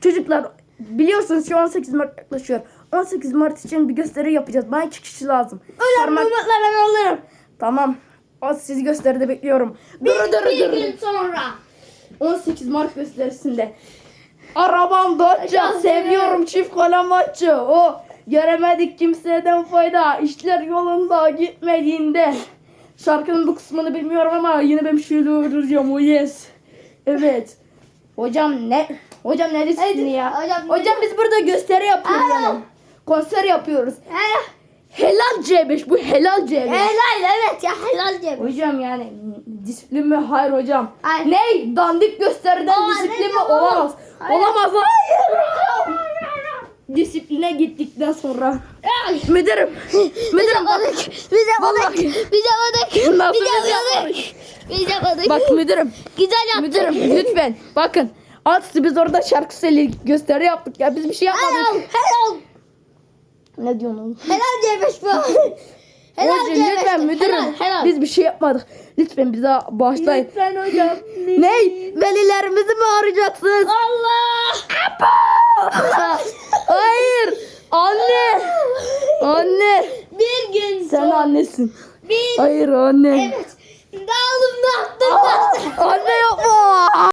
Çocuklar biliyorsunuz şu 18 Mart yaklaşıyor. 18 Mart için bir gösteri yapacağız. Bana iki kişi lazım. Hocam Parmak- Mehmet'le ben alırım. Tamam. O sizi gösteride bekliyorum. Bir, Dur, dur, bir dur. gün sonra. 18 Mart gösterisinde. Arabam Dacia, seviyorum çift kalem maçı. O göremedik kimseden fayda. İşler yolunda gitmediğinde. Şarkının bu kısmını bilmiyorum ama yine ben bir şey diyeceğim. Oh yes. Evet. Hocam ne? Hocam ne disiplini ya? hocam, Hocam biz burada gösteri yapıyoruz Aa. yani. Konser yapıyoruz. He, Helal C5 bu helal C5. helal evet ya helal diye. Hocam yani disiplin mi? Hayır hocam. Hayır. Ne? Dandik gösteriden Aa, disiplin mi? Olamaz. Hayır. Olamaz. Hayır. Disipline gittikten sonra. Müdürüm. Müdürüm bak. Yapmadık. Biz yapmadık. Vallahi. Biz yapmadık. Nasıl Biz Bak müdürüm. Güzel yaptık. Müdürüm lütfen. Bakın. Altı biz orada şarkı söyledik. Gösteri yaptık ya. Biz bir şey Helal. yapmadık. Helal. Ne diyorsun oğlum? Helal Ceybeş bu. Helal Hocam lütfen müdürüm. Helal. helal. Biz bir şey yapmadık. Lütfen bize bağışlayın. Lütfen hocam. Ne? Velilerimizi mi arayacaksınız? Allah. Hayır. Anne. Anne. Bir gün Sen sonra. annesin. Bir. Hayır anne. Evet. No, no.